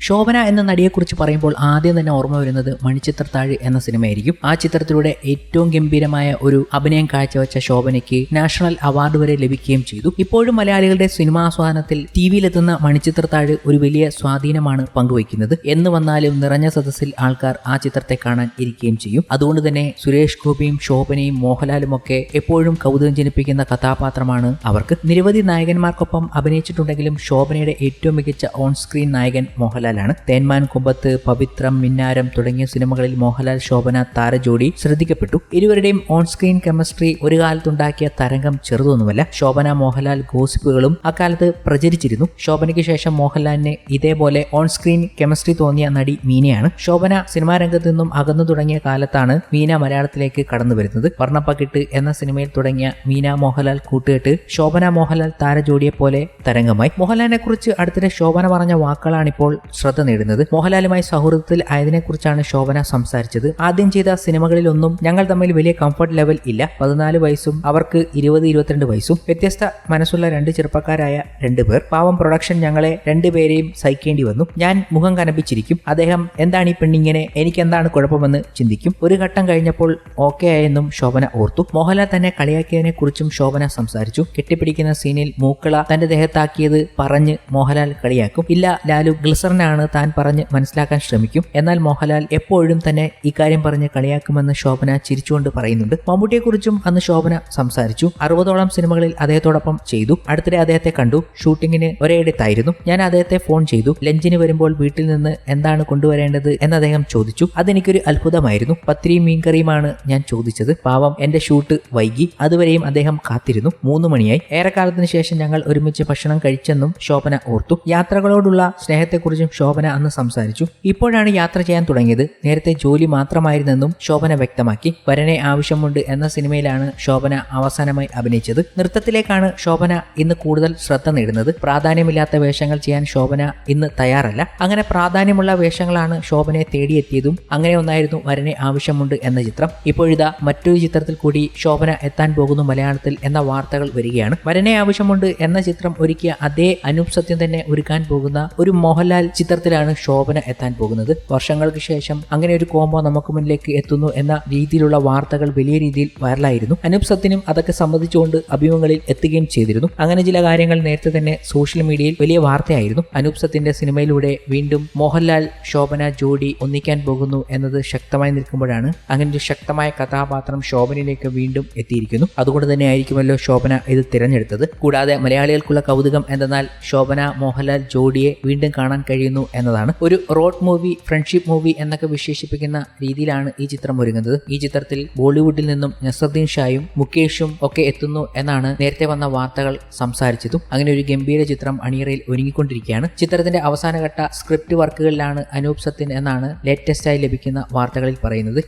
ശോഭന എന്ന നടിയെക്കുറിച്ച് പറയുമ്പോൾ ആദ്യം തന്നെ ഓർമ്മ വരുന്നത് മണിച്ചിത്രത്താഴ് എന്ന സിനിമയായിരിക്കും. ആ ചിത്രത്തിലൂടെ ഏറ്റവും ഗംഭീരമായ ഒരു അഭിനയം കാഴ്ചവെച്ച ശോഭനയ്ക്ക് നാഷണൽ അവാർഡ് വരെ ലഭിക്കുകയും ചെയ്തു. ഇപ്പോഴും മലയാളികളുടെ സിനിമാസ്വാദനത്തിൽ ടി വിയിലെത്തുന്ന മണിച്ചിത്രത്താഴ് ഒരു വലിയ സ്വാധീനമാണ് പങ്കുവയ്ക്കുന്നത്. എന്ന് വന്നാലും നിറഞ്ഞ സദസ്സിൽ ആൾക്കാർ ആ ചിത്രത്തെ കാണാൻ ഇരിക്കുകയും ചെയ്യും. അതുകൊണ്ട് തന്നെ സുരേഷ് ഗോപിയും ശോഭനയും മോഹൻലാലും ഒക്കെ എപ്പോഴും കൗതുകം ജനിപ്പിക്കുന്ന കഥാപാത്രമാണ് അവർക്ക്. നിരവധി നായകന്മാർക്കൊപ്പം അഭിനയിച്ചിട്ടുണ്ടെങ്കിലും ശോഭനയുടെ ഏറ്റവും മികച്ച ഓൺ സ്ക്രീൻ നായകൻ മോഹൻലാലാണ്. തേന്മാൻ കുമ്പത്ത് പവിത്രം മിന്നാരം തുടങ്ങിയ സിനിമകളിൽ മോഹൻലാൽ ശോഭന താരജോഡി ശ്രദ്ധിക്കപ്പെട്ടു. ഇരുവരുടെയും ഓൺ സ്ക്രീൻ കെമിസ്ട്രി ഒരു കാലത്തുണ്ടാക്കിയ തരംഗം ചെറുതൊന്നുമല്ല. ശോഭന മോഹൻലാൽ ഗോസിപ്പുകളും അക്കാലത്ത് പ്രചരിച്ചിരുന്നു. ശോഭനയ്ക്ക് ശേഷം മോഹൻലാലിന് ഇതേപോലെ ഓൺ സ്ക്രീൻ കെമിസ്ട്രി തോന്നിയ നടി മീനയാണ്. ശോഭന സിനിമാ രംഗത്ത് നിന്നും അകന്നു തുടങ്ങിയ കാലത്താണ് മീന മലയാളത്തിലേക്ക് കടന്നു വരുന്നത്. വർണപ്പകിട്ട് എന്ന സിനിമയിൽ തുടങ്ങിയ മീന മോഹൻലാൽ കൂട്ടുകെട്ട് ശോഭന മോഹൻലാൽ താരജോഡിയെ പോലെ തരംഗമായി. മോഹൻലാലിനെ കുറിച്ച് അടുത്തിടെ ശോഭന പറഞ്ഞ വാക്കുകളാണിപ്പോൾ ശ്രദ്ധ നേടുന്നത്. മോഹൻലാലുമായി സൗഹൃദത്തിൽ ആയതിനെക്കുറിച്ചാണ് ശോഭന സംസാരിച്ചത്. ആദ്യം ചെയ്ത സിനിമകളിലൊന്നും ഞങ്ങൾ തമ്മിൽ വലിയ കംഫർട്ട് ലെവൽ ഇല്ല. പതിനാല് വയസ്സും അവർക്ക് ഇരുപത് ഇരുപത്തിരണ്ട് വയസ്സും. വ്യത്യസ്ത മനസ്സുള്ള രണ്ട് ചെറുപ്പക്കാരായ രണ്ടുപേർ പാവം പ്രൊഡക്ഷൻ ഞങ്ങളെ രണ്ടുപേരെയും സഹിക്കേണ്ടി വന്നു. ഞാൻ മുഖം കനപ്പിച്ചിരിക്കും. അദ്ദേഹം എന്താണ് ഈ പെണ്ണിങ്ങനെ? എനിക്ക് എന്താണ് കുഴപ്പമെന്ന് ചിന്തിക്കും. ഒരു ഘട്ടം കഴിഞ്ഞപ്പോൾ ഓക്കെ ആയെന്നും ശോഭന ഓർത്തു. മോഹൻലാൽ തന്നെ കളിയാക്കിയതിനെ കുറിച്ചും ശോഭന സംസാരിച്ചു. കെട്ടിപ്പിടിക്കുന്ന സീനിൽ മൂക്കള തന്റെ ദേഹത്താക്കിയത് പറഞ്ഞ് മോഹൻലാൽ കളിയാക്കും. ഇല്ല ലാലു ഗ്ലിസറിനാണ് താൻ പറഞ്ഞ് മനസ്സിലാക്കാൻ ശ്രമിക്കും. എന്നാൽ മോഹൻലാൽ എപ്പോഴും തന്നെ ഇക്കാര്യം പറഞ്ഞ് കളിയാക്കുമെന്ന് ശോഭന ചിരിച്ചുകൊണ്ട് പറയുന്നുണ്ട്. മമ്മൂട്ടിയെക്കുറിച്ചും അന്ന് ശോഭന സംസാരിച്ചു. അറുപതോളം സിനിമകളിൽ അദ്ദേഹത്തോടൊപ്പം ചെയ്തു. അടുത്തിടെ അദ്ദേഹത്തെ കണ്ടു. ഷൂട്ടിങ്ങിന് ഒരേയിടത്തായിരുന്നു. ഞാൻ അദ്ദേഹത്തെ ഫോൺ ചെയ്തു. ലഞ്ചിന് വരുമ്പോൾ വീട്ടിൽ നിന്ന് എന്താണ് കൊണ്ടുവരേണ്ടത് എന്ന് അദ്ദേഹം ചോദിച്ചു. അതെനിക്കൊരു അത്ഭുതമായിരുന്നു. പത്തിരിയും മീൻകറിയുമാണ് ഞാൻ ചോദിച്ചത്. പാവം എന്റെ ഷൂട്ട് വൈകി. അതുവരെയും അദ്ദേഹം കാത്തിരുന്നു. മൂന്ന് മണിയായി. ഏറെക്കാലത്തിന് ശേഷം ഞങ്ങൾ ഒരുമിച്ച് ഭക്ഷണം കഴിച്ചെന്നും ശോഭന ഓർത്തു. യാത്രകളോടുള്ള സ്നേഹത്തെക്കുറിച്ചും ശോഭന അന്ന് സംസാരിച്ചു. ഇപ്പോഴാണ് യാത്ര ചെയ്യാൻ തുടങ്ങിയത്. നേരത്തെ ജോലി മാത്രമായിരുന്നെന്നും ശോഭന വ്യക്തമാക്കി. വരനെ ആവശ്യമുണ്ട് എന്ന സിനിമയിലാണ് ശോഭന അവസാനമായി അഭിനയിച്ചത്. നൃത്തത്തിലേക്കാണ് ശോഭന ഇന്ന് കൂടുതൽ ശ്രദ്ധ നേടുന്നത്. പ്രാധാന്യമില്ലാത്ത വേഷങ്ങൾ ചെയ്യാൻ ശോഭന ഇന്ന് തയ്യാറല്ല. അങ്ങനെ പ്രാധാന്യമുള്ള വേഷങ്ങളാണ് ശോഭനയെ തേടിയെത്തിയതും അങ്ങനെ ഒന്നായിരുന്നു വരനെ ആവശ്യമുണ്ട് എന്ന ചിത്രം. ഇപ്പോഴിതാ മറ്റൊരു ചിത്രത്തിൽ കൂടി ശോഭന എത്താൻ പോകുന്നു മലയാളത്തിൽ എന്ന വാർത്തകൾ വരികയാണ്. വരനെ ആവശ്യമുണ്ട് എന്ന ചിത്രം ഒരുക്കിയ അതേ അനൂപ് സത്യം തന്നെ ഒരുക്കാൻ പോകുന്ന ഒരു മോഹൻലാൽ ചിത്രത്തിലാണ് ശോഭന എത്താൻ പോകുന്നത്. വർഷങ്ങൾക്ക് ശേഷം അങ്ങനെ ഒരു കോംബോ നമുക്ക് മുന്നിലേക്ക് എത്തുന്നു എന്ന രീതിയിലുള്ള വാർത്തകൾ വലിയ രീതിയിൽ വൈറലായിരുന്നു. അനൂപ് സത്യനും അതൊക്കെ സംബന്ധിച്ചുകൊണ്ട് അഭിമുഖങ്ങളിൽ എത്തുകയും ചെയ്തിരുന്നു. അങ്ങനെ ചില കാര്യങ്ങൾ നേരത്തെ തന്നെ സോഷ്യൽ മീഡിയയിൽ വലിയ വാർത്തയായിരുന്നു. അനൂപ് സത്യന്റെ സിനിമയിലൂടെ വീണ്ടും മോഹൻലാൽ ശോഭന ജോഡി ഒന്നിക്കാൻ പോകുന്നു എന്നത് ശക്തമായി നിൽക്കുമ്പോഴാണ് അങ്ങനെ ഒരു ശക്തമായ കഥാപാത്രം ശോഭനയിലേക്ക് വീണ്ടും എത്തിയിരിക്കുന്നു. അതുകൊണ്ട് തന്നെ ആയിരിക്കുമല്ലോ ശോഭന ഇത് തിരഞ്ഞെടുത്തത്. കൂടാതെ മലയാളികൾക്കുള്ള കൗതുകം എന്തെന്നാൽ ശോഭന മോഹൻലാൽ ജോഡിയെ വീണ്ടും കാണാൻ കഴിയുന്നു എന്നതാണ്. ഒരു റോഡ് മൂവി ഫ്രണ്ട്ഷിപ്പ് മൂവി എന്നൊക്കെ വിശേഷിപ്പിക്കുന്ന രീതിയിലാണ് ഈ ചിത്രം ഒരുങ്ങുന്നത്. ഈ ചിത്രത്തിൽ ബോളിവുഡിൽ നിന്നും നസറുദ്ദീൻ ഷായും മുകേഷും ഒക്കെ എത്തുന്നു എന്നാണ് നേരത്തെ വന്ന വാർത്തകൾ സംസാരിച്ചതും. അങ്ങനെ ഒരു ഗംഭീര ചിത്രം അണിയറയിൽ ഒരുങ്ങിക്കൊണ്ടിരിക്കുകയാണ്. ചിത്രത്തിന്റെ അവസാനഘട്ട സ്ക്രിപ്റ്റ് വർക്കുകളിലാണ് അനൂപ് സത്യൻ എന്നാണ് ലേറ്റസ്റ്റായി ലഭിക്കുന്ന വാർത്തകളിൽ പറയുന്നത്.